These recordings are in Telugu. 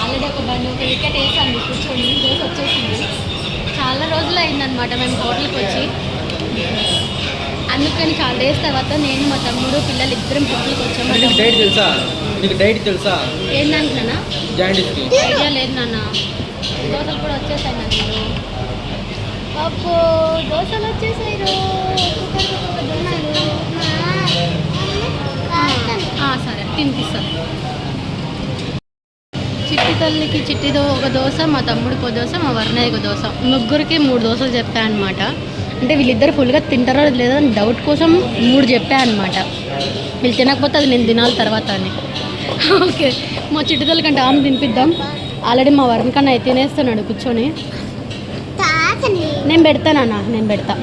ఆల్రెడీ ఒక బండి ఒక వికెట్ వేసాను. కూర్చొని దోశ వచ్చేసింది. చాలా రోజులు అయిందనమాట మేము హోటల్కి వచ్చి. అందుకని చాలా డేస్ తర్వాత నేను మా తమ్ముడు పిల్లలు ఇద్దరం హోటల్కి వచ్చాము డైట్ తెలుసా? నీకు డైట్ తెలుసా? ఏంటంటున్నా జాయింటీస్కి ఐడియా లేదు నాన్న. దోశలు కూడా వచ్చేసాయి నన్ను. అబ్బో దోశలు వచ్చేసాయి తినిపిస్తాను. చిట్టి తల్లికి చిట్టిదో ఒక దోశ మా తమ్ముడికి ఒక దోశ మా వర్ణయ్యకి ఒక దోశ. ముగ్గురికి మూడు దోశలు చెప్పాను అనమాట అంటే వీళ్ళిద్దరు ఫుల్గా తింటారో లేదో డౌట్ కోసం మూడు చెప్పాను అనమాట వీళ్ళు తినకపోతే అది నేను తినాలి తర్వాత అని. ఓకే. మా చిట్టి తల్లి కంటే ఆమె తినిపిద్దాం. ఆల్రెడీ మా వరుణ్ కన్నా తినేస్తున్నాడు కూర్చొని. నేను పెడతానన్నా నేను పెడతా.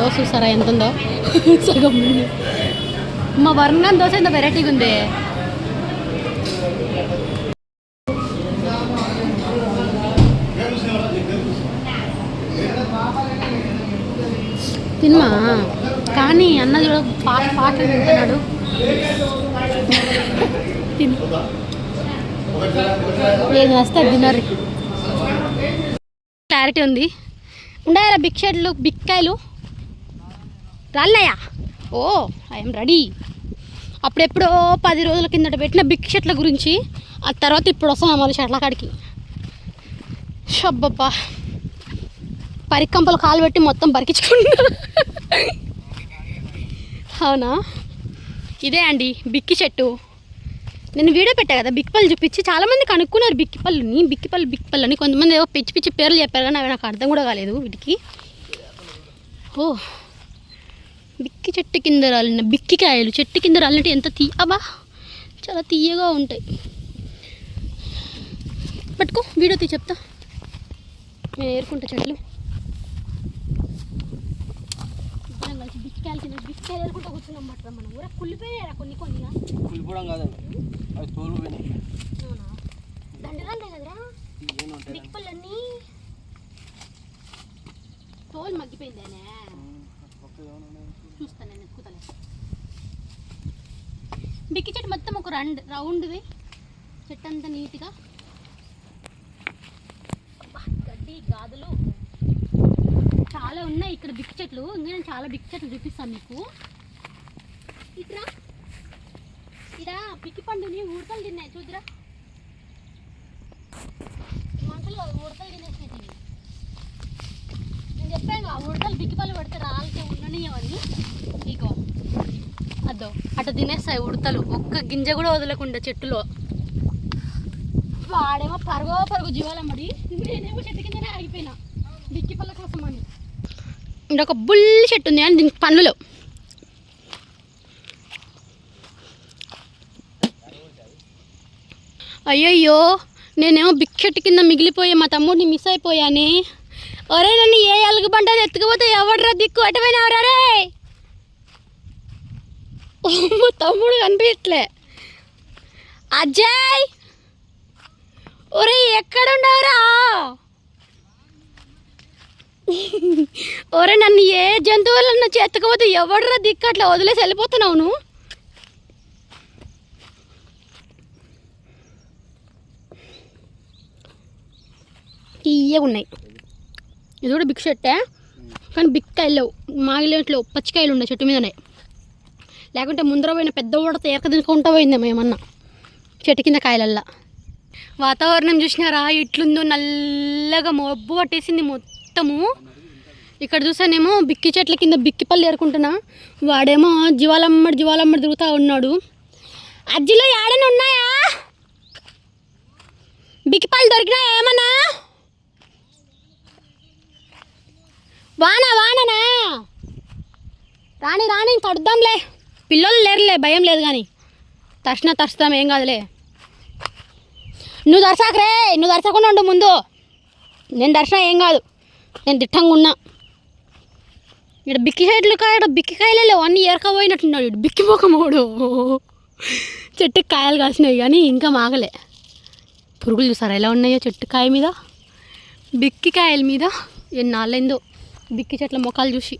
దోశ చూసారా? ఎంత ఉందో సగం. మా వర్ణం దోశ ఎంత వెరైటీగా ఉంది. తిన్నా కానీ అన్న చూడ పాట పాట తింటున్నాడు ఏది వస్తే డిన్నర్ క్లారిటీ ఉంది. ఉండాలి బిగ్ షర్ట్లు బిక్కాయలు. రాళ్ళయా ఓ ఐఎమ్ రెడీ. అప్పుడెప్పుడో పది రోజుల కిందట పెట్టిన బిగ్ షర్ట్ల గురించి ఆ తర్వాత ఇప్పుడు వస్తాను మళ్ళీ షర్ట్ల కాడికి. షబ్బబ్బా. పరికంపలు కాలు పెట్టి మొత్తం బరికించుకుంటా అవునా? ఇదే అండి బిక్కి చెట్టు. నేను వీడియో పెట్టా కదా బిక్కిపల్లి చూపించి చాలామంది కనుక్కున్నారు బిక్కిపల్లిని బిక్కిపల్లి బిక్కిపల్లి అని కొంతమంది ఏదో పిచ్చి పిచ్చి పేర్లు చెప్పారు కానీ అవి నాకు అర్థం కూడా కాలేదు వీటికి. ఓ. బిక్కి చెట్టు కింద రాలిన బిక్కి కాయలు చెట్టు కింద రాలినట్టు ఎంత తీయబా చాలా తీయగా ఉంటాయి. పట్టుకో వీడియో తీ చెప్తా. నేను ఏరుకుంటా చెట్లు. ఇద్దరం కలిసి బిక్కాయలు తిన బిక్కాయలు ఏరుకుంటా కూర్చున్నాం మాట మనం. ఊర కుళ్ళిపోయారా కొన్ని కొన్ని కాదండి. అవి కదరా తోలు మగ్గిపోయిందేనే? చూస్తాను నేను ఎక్కుతలే బిక్కి చెట్టు మొత్తం ఒక రౌండ్ రౌండ్ది చెట్టు అంతా నీట్గా. గడ్డి గాదులు. చాలా ఉన్నాయి ఇక్కడ బిక్కి చెట్లు. ఇంకా నేను చాలా బిక్కి చెట్లు చూపిస్తాను మీకు. ఇట్రా. ఇరా బిక్కి పండుని ఊరుకలు తిన్నాయి. చూద్దురా మంటలు ఉడతలు తినేసినవి నేను చెప్పాను ఆ పడితే రాళ్ళతో ఉండనివన్నీ ఇగో అదో అటు తినేస్తాయి ఉడతలు. ఒక్క గింజ కూడా వదలకుండా చెట్టులో. వాడేమో పరుగో పరుగు జీవాలమ్మడి నేనేమో చెట్టు కిందనే ఆగిపోయినా. బిక్కిపల్ల కోసం అని. ఇక్కడ ఒక బుల్లి చెట్టు ఉంది అని దీనికి పనులు అయ్యయ్యో నేనేమో బిక్కెట్టు కింద మిగిలిపోయా మా తమ్ముడిని మిస్ అయిపోయానే. ఒరే నన్ను ఏ అలుగు ఎత్తుకుపోతే ఎవడరా దిక్కు? అటుపోయినవరా రే? మా తమ్ముడు కనిపించట్లే. అజయ్! ఒరే ఎక్కడుండవురా ఒరే నన్ను ఏ జంతువులను ఎత్తుకుపోతే ఎవడరా దిక్కు? అట్లా వదిలేసి వెళ్ళిపోతున్నావు నువ్వు. ఉన్నాయి. ఇది కూడా బిగ్ చెట్టే. కానీ బిక్కాయలు లేవు మాగిలేట్లో పచ్చికాయలు ఉన్నాయి చెట్టు మీదనే. లేకుంటే ముందర పోయిన పెద్ద ఊడత ఏరక తినుకుంటా పోయిందేమో ఏమన్నా చెట్టు కింద కాయలల్లా. వాతావరణం చూసినారా? ఇట్లుందో నల్లగా మబ్బు పట్టేసింది మొత్తము. ఇక్కడ చూసానేమో బిక్కి చెట్ల కింద బిక్కి పళ్ళు ఏరుకుంటున్నా. వాడేమో జీవాలమ్మడి జీవాలమ్మడి తిరుగుతూ ఉన్నాడు. అజ్జిలో ఏడైనా ఉన్నాయా? బిక్కి పళ్ళు దొరికినా ఏమన్నా? వాన వాననా? రాని రాని తడుద్దాంలే పిల్లలు లేరులే భయం లేదు కానీ. తర్షణ తరుస్తాం ఏం కాదులే. నువ్వు దర్శాకరే నువ్వు దర్శకుండా ఉండు ముందు. నేను దర్శన ఏం కాదు. నేను దిట్టంగా ఉన్నా. ఇక్కడ బిక్కి సైడ్లు కాడ బిక్కి కాయలే లేవు. అన్నీ ఏరకపోయినట్టున్నాడు ఇటు బిక్కి పోకమోడు చెట్టుకి కాయలు కాసినాయి కానీ ఇంకా మాగలే. పురుగులు చూసారా ఎలా ఉన్నాయో చెట్టు కాయ మీద? బిక్కికాయల మీద ఎన్నాళ్ళైందో. బిక్కి చెట్ల మొఖాలు చూసి.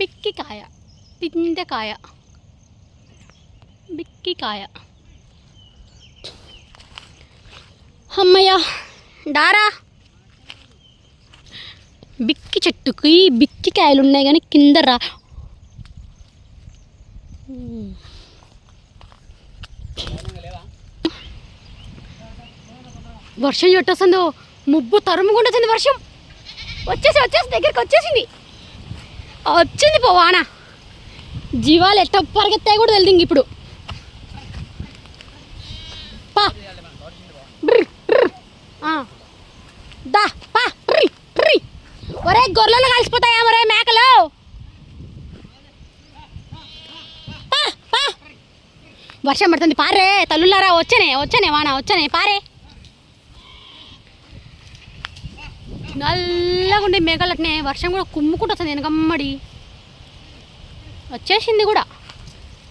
బిక్కికాయ పిందెకాయ బిక్కికాయ అమ్మయ్య డారా బిక్కి చెట్టుకి బిక్కి కాయలు ఉన్నాయి కానీ కింద రా. వర్షం చుట్టొస్తుందో ముబ్బు తరుముకుంటుంది వర్షం. వచ్చేసి వచ్చేసి దగ్గరికి వచ్చేసింది. వచ్చింది పో వాన. జీవాలు ఎట్ట పరిగెత్తాయి కూడా తెలియదు ఇప్పుడు. పా. ఆ. దా పా ఒరే గొర్రెలు కలిసిపోతాయా ఒరే మేకలు? పా, పా. వర్షం పడుతుంది పారే. తల్లులారా వచ్చనే వచ్చనే వాన వచ్చనే పారే. నల్లగా ఉండే మేఘాలు అట్నే వర్షం కూడా కుమ్ముకుంటూ వస్తుంది వెనకమ్మడి. వచ్చేసింది కూడా.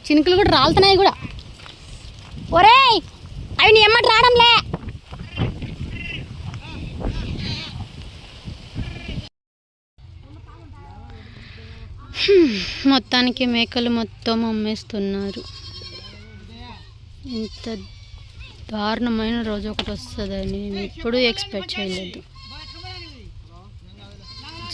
చినుకులు కూడా రాలుతున్నాయి కూడా. ఒరేయ్ అవి నీ ఎమ్మటి రావడంలే. మొత్తానికి మేకలు మొత్తం అమ్మేస్తున్నారు. ఇంత దారుణమైన రోజు ఒకటి వస్తుందని నేను ఎప్పుడూ ఎక్స్పెక్ట్ చేయలేదు.